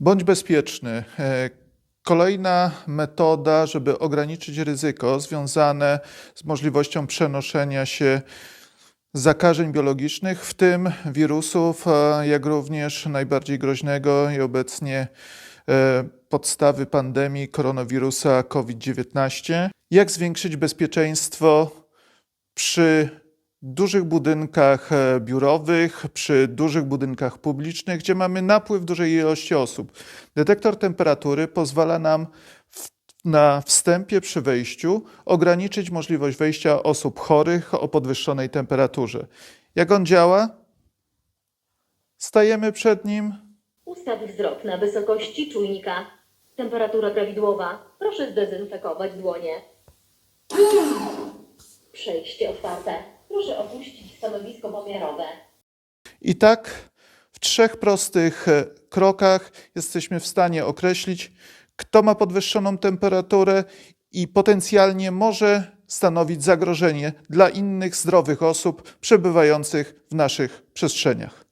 Bądź bezpieczny. E, Kolejna metoda, żeby ograniczyć ryzyko związane z możliwością przenoszenia się zakażeń biologicznych, w tym wirusów, jak również najbardziej groźnego i obecnie e, podstawy pandemii koronawirusa COVID-19. Jak zwiększyć bezpieczeństwo przy dużych budynkach e, biurowych, przy dużych budynkach publicznych, gdzie mamy napływ dużej ilości osób. Detektor temperatury pozwala nam w, na wstępie przy wejściu ograniczyć możliwość wejścia osób chorych o podwyższonej temperaturze. Jak on działa? Stajemy przed nim, Ustaw wzrok na wysokości czujnika. Temperatura prawidłowa. Proszę zdezynfekować dłonie. Przejście otwarte. Proszę opuścić stanowisko pomiarowe. I tak w trzech prostych e, krokach jesteśmy w stanie określić, kto ma podwyższoną temperaturę i potencjalnie może stanowić zagrożenie dla innych zdrowych osób przebywających w naszych przestrzeniach.